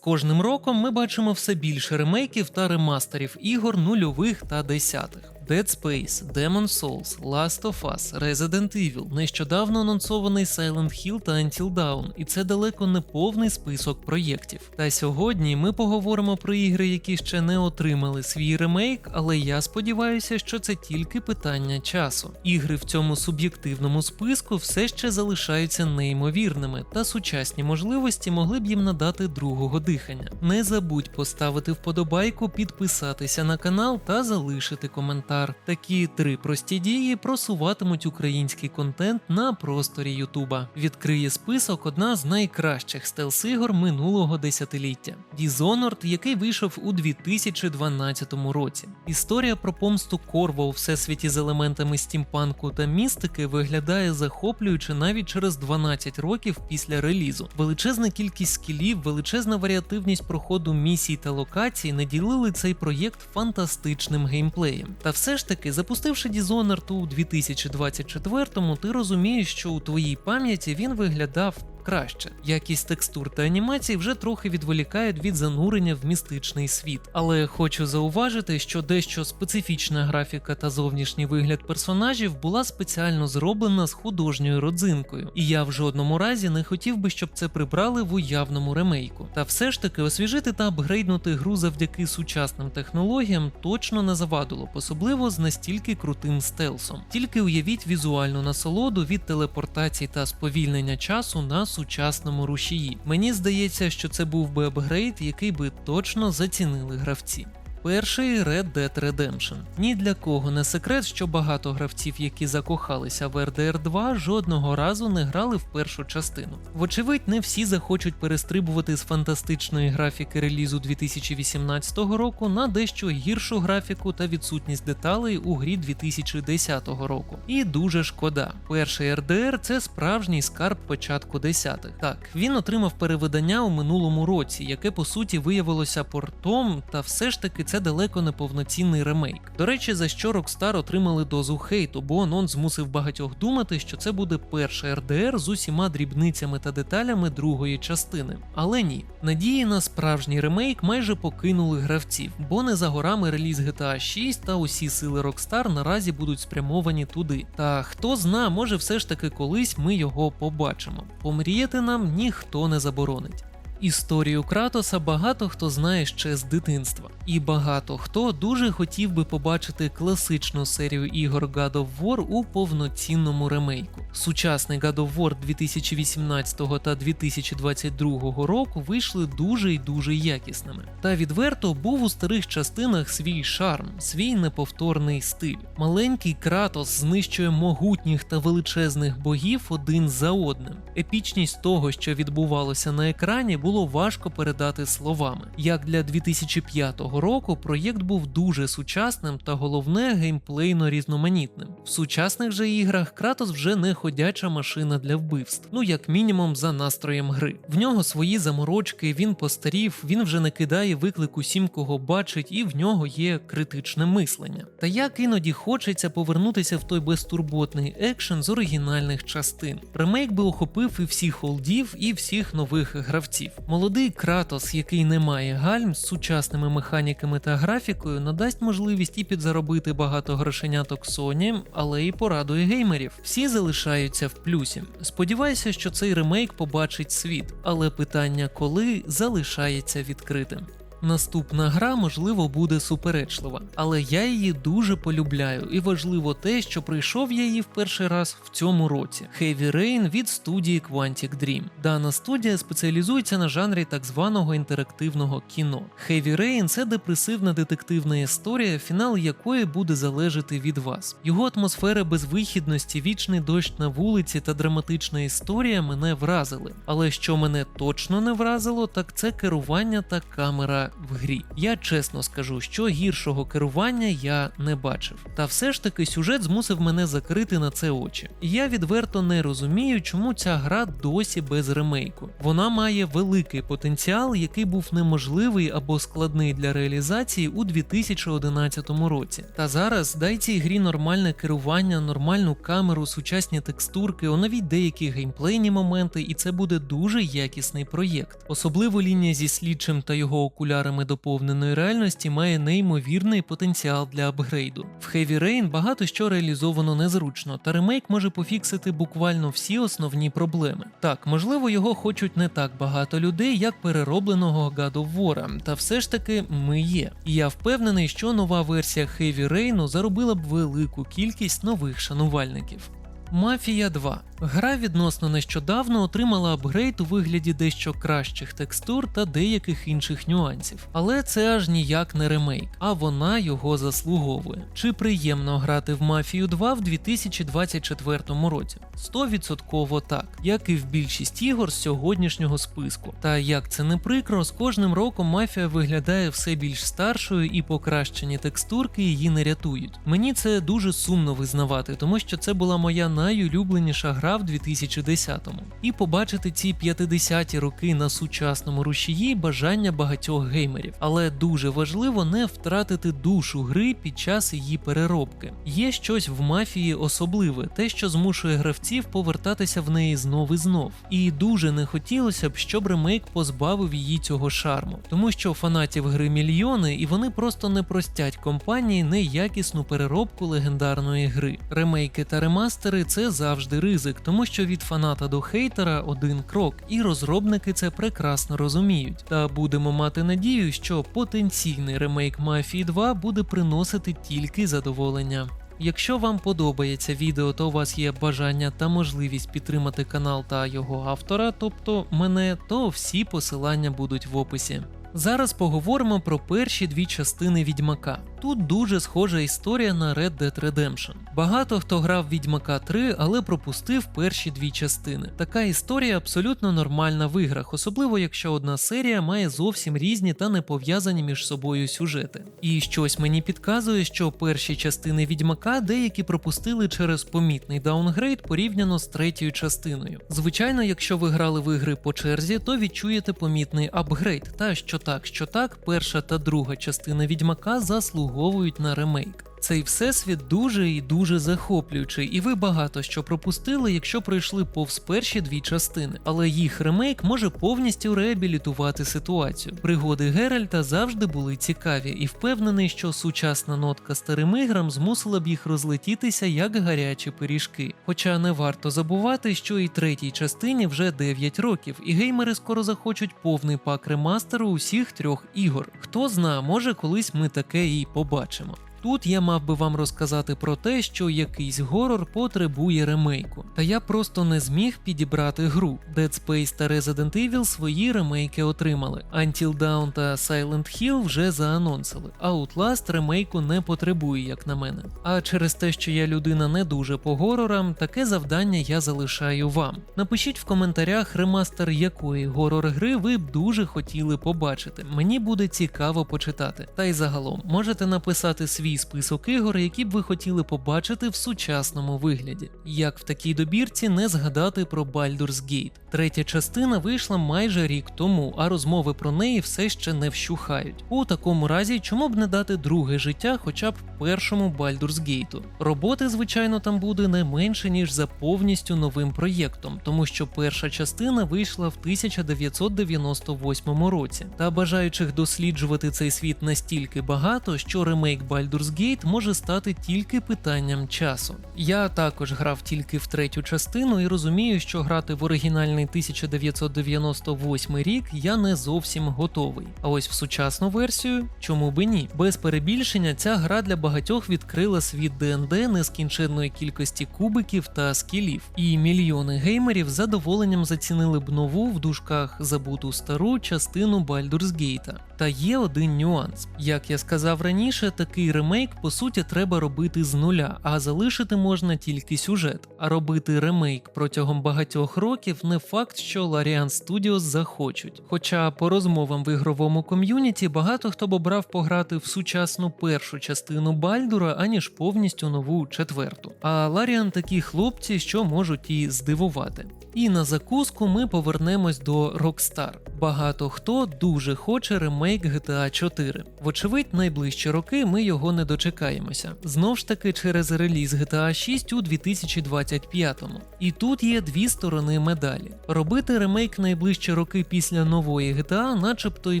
кожним роком ми бачимо все більше ремейків та ремастерів ігор нульових та десятих. Dead Space, Demon Souls, Last of Us, Resident Evil, нещодавно анонсований Silent Hill та Until Dawn, і це далеко не повний список проєктів. Та сьогодні ми поговоримо про ігри, які ще не отримали свій ремейк, але я сподіваюся, що це тільки питання часу. Ігри в цьому суб'єктивному списку все ще залишаються неймовірними, та сучасні можливості могли б їм надати другого дихання. Не забудь поставити вподобайку, підписатися на канал та залишити коментар. Такі три прості дії просуватимуть український контент на просторі Ютуба. Відкриє список одна з найкращих стелс-ігор минулого десятиліття Dishonored, який вийшов у 2012 році. Історія про помсту Корво у всесвіті з елементами стімпанку та містики виглядає захоплююче навіть через 12 років після релізу. Величезна кількість скілів, величезна варіативність проходу місій та локацій наділили цей проєкт фантастичним геймплеєм. Та все ж таки, запустивши Dishonored у 2024-му, ти розумієш, що у твоїй пам'яті він виглядав краще. Якість текстур та анімацій вже трохи відволікають від занурення в містичний світ. Але хочу зауважити, що дещо специфічна графіка та зовнішній вигляд персонажів була спеціально зроблена з художньою родзинкою, і я в жодному разі не хотів би, щоб це прибрали в уявному ремейку. Та все ж таки освіжити та апгрейднути гру завдяки сучасним технологіям точно не завадило, особливо з настільки крутим стелсом. Тільки уявіть візуальну насолоду від телепортації та сповільнення часу на сучасному рушії. Мені здається, що це був би апгрейд, який би точно зацінили гравці. Перший Red Dead Redemption. Ні для кого не секрет, що багато гравців, які закохалися в RDR 2, жодного разу не грали в першу частину. Вочевидь, не всі захочуть перестрибувати з фантастичної графіки релізу 2018 року на дещо гіршу графіку та відсутність деталей у грі 2010 року. І дуже шкода. Перший RDR – це справжній скарб початку десятих. Так, він отримав перевидання у минулому році, яке по суті виявилося портом, та все ж таки це далеко не повноцінний ремейк. До речі, за що Rockstar отримали дозу хейту, бо анонс змусив багатьох думати, що це буде перший RDR з усіма дрібницями та деталями другої частини. Але ні, надії на справжній ремейк майже покинули гравців, бо не за горами реліз GTA 6 та усі сили Rockstar наразі будуть спрямовані туди. Та хто зна, може все ж таки колись ми його побачимо. Помріяти нам ніхто не заборонить. Історію Кратоса багато хто знає ще з дитинства, і багато хто дуже хотів би побачити класичну серію ігор God of War у повноцінному ремейку. Сучасний God of War 2018 та 2022 року вийшли дуже й дуже якісними. Та відверто був у старих частинах свій шарм, свій неповторний стиль. Маленький Кратос знищує могутніх та величезних богів один за одним. Епічність того, що відбувалося на екрані, було важко передати словами. Як для 2005 року проєкт був дуже сучасним та головне геймплейно різноманітним. В сучасних же іграх Кратос вже не ходяча машина для вбивств, ну як мінімум за настроєм гри. В нього свої заморочки, він постарів, він вже не кидає виклик усім, кого бачить, і в нього є критичне мислення. Та як іноді хочеться повернутися в той безтурботний екшен з оригінальних частин. Ремейк би охопив і всіх олдів, і всіх нових гравців. Молодий Кратос, який не має гальм з сучасними механіками та графікою, надасть можливість і підзаробити багато грошеняток Sony, але і порадує геймерів. Всі залишаються в плюсі. Сподіваюся, що цей ремейк побачить світ, але питання коли залишається відкритим. Наступна гра, можливо, буде суперечлива, але я її дуже полюбляю, і важливо те, що прийшов я її в перший раз в цьому році. Heavy Rain від студії Quantic Dream. Дана студія спеціалізується на жанрі так званого інтерактивного кіно. Heavy Rain – це депресивна детективна історія, фінал якої буде залежати від вас. Його атмосфера безвихідності, вічний дощ на вулиці та драматична історія мене вразили. Але що мене точно не вразило, так це керування та камера в грі. Я чесно скажу, що гіршого керування я не бачив. Та все ж таки сюжет змусив мене закрити на це очі. І я відверто не розумію, чому ця гра досі без ремейку. Вона має великий потенціал, який був неможливий або складний для реалізації у 2011 році. Та зараз дай цій грі нормальне керування, нормальну камеру, сучасні текстурки, оновіть деякі геймплейні моменти, і це буде дуже якісний проєкт. Особливо лінія зі слідчим та його окулярами доповненої реальності має неймовірний потенціал для апгрейду. В Heavy Rain багато що реалізовано незручно, та ремейк може пофіксити буквально всі основні проблеми. Так, можливо, його хочуть не так багато людей, як переробленого God of War, та все ж таки ми є. І я впевнений, що нова версія Heavy Rain заробила б велику кількість нових шанувальників. Мафія 2 Гра відносно нещодавно отримала апгрейд у вигляді дещо кращих текстур та деяких інших нюансів. Але це аж ніяк не ремейк, а вона його заслуговує. Чи приємно грати в Мафію 2 в 2024 році? 100% так, як і в більшість ігор з сьогоднішнього списку. Та як це не прикро, з кожним роком мафія виглядає все більш старшою і покращені текстурки її не рятують. Мені це дуже сумно визнавати, тому що це була моя найулюбленіша гра в 2010-му. І побачити ці 50-ті роки на сучасному рушії бажання багатьох геймерів. Але дуже важливо не втратити душу гри під час її переробки. Є щось в мафії особливе, те, що змушує гравців повертатися в неї знов і знов. І дуже не хотілося б, щоб ремейк позбавив її цього шарму, тому що фанатів гри мільйони, і вони просто не простять компанії неякісну переробку легендарної гри. Ремейки та ремастери це завжди ризик, тому що від фаната до хейтера один крок, і розробники це прекрасно розуміють. Та будемо мати надію, що потенційний ремейк Мафії 2 буде приносити тільки задоволення. Якщо вам подобається відео, то у вас є бажання та можливість підтримати канал та його автора, тобто мене, то всі посилання будуть в описі. Зараз поговоримо про перші дві частини Відьмака. Тут дуже схожа історія на Red Dead Redemption. Багато хто грав Відьмака 3, але пропустив перші дві частини. Така історія абсолютно нормальна в іграх, особливо якщо одна серія має зовсім різні та не пов'язані між собою сюжети. І щось мені підказує, що перші частини Відьмака деякі пропустили через помітний даунгрейд порівняно з третьою частиною. Звичайно, якщо ви грали в ігри по черзі, то відчуєте помітний апгрейд, та що так, що так, перша та друга частина Відьмака заслуговують на ремейк. Цей всесвіт дуже і дуже захоплюючий, і ви багато що пропустили, якщо пройшли повз перші дві частини, але їх ремейк може повністю реабілітувати ситуацію. Пригоди Геральта завжди були цікаві, і впевнений, що сучасна нотка старим іграм змусила б їх розлетітися як гарячі пиріжки. Хоча не варто забувати, що і третій частині вже 9 років, і геймери скоро захочуть повний пак ремастеру усіх трьох ігор. Хто зна, може колись ми таке і побачимо. Тут я мав би вам розказати про те, що якийсь горор потребує ремейку. Та я просто не зміг підібрати гру. Dead Space та Resident Evil свої ремейки отримали. Until Dawn та Silent Hill вже заанонсили. Outlast ремейку не потребує, як на мене. А через те, що я людина не дуже по горорам, таке завдання я залишаю вам. Напишіть в коментарях ремастер якої горор гри ви б дуже хотіли побачити. Мені буде цікаво почитати. Та й загалом можете написати свій свій список ігор, які б ви хотіли побачити в сучасному вигляді. Як в такій добірці не згадати про Baldur's Gate. Третя частина вийшла майже рік тому, а розмови про неї все ще не вщухають. У такому разі, чому б не дати друге життя, хоча б першому Baldur's Gate? Роботи, звичайно, там буде не менше ніж за повністю новим проєктом, тому що перша частина вийшла в 1998 році, та бажаючих досліджувати цей світ настільки багато, що ремейк Baldur's Gate може стати тільки питанням часу. Я також грав тільки в третю частину і розумію, що грати в оригінальний 1998 рік я не зовсім готовий. А ось в сучасну версію чому би ні? Без перебільшення ця гра для багатьох відкрила світ ДНД нескінченної кількості кубиків та скілів, і мільйони геймерів задоволенням зацінили б нову в дужках забуту стару частину Baldur's Gate. Та є один нюанс. Як я сказав раніше, такий ремейк по суті треба робити з нуля, а залишити можна тільки сюжет. А робити ремейк протягом багатьох років не факт, що Larian Studios захочуть. Хоча по розмовам в ігровому ком'юніті багато хто б обрав пограти в сучасну першу частину Бальдура, аніж повністю нову четверту. А Ларіан такі хлопці, що можуть і здивувати. І на закуску ми повернемось до Rockstar. Багато хто дуже хоче ремейк GTA 4. Вочевидь, найближчі роки ми його не дочекаємося. Знов ж таки через реліз GTA 6 у 2025-му. І тут є дві сторони медалі. Робити ремейк найближчі роки після нової GTA, начебто й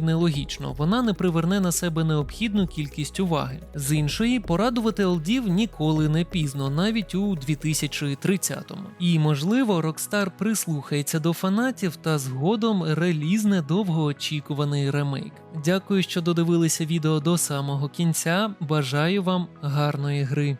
нелогічно, вона не приверне на себе необхідну кількість уваги. З іншої, порадувати олдів ніколи не пізно, навіть у 2030-му. І можливо, Rockstar прислухається до фанатів та згодом релізне довгоочікуваний ремейк. Дякую, що додивилися відео до самого кінця. Бажаю вам гарної гри.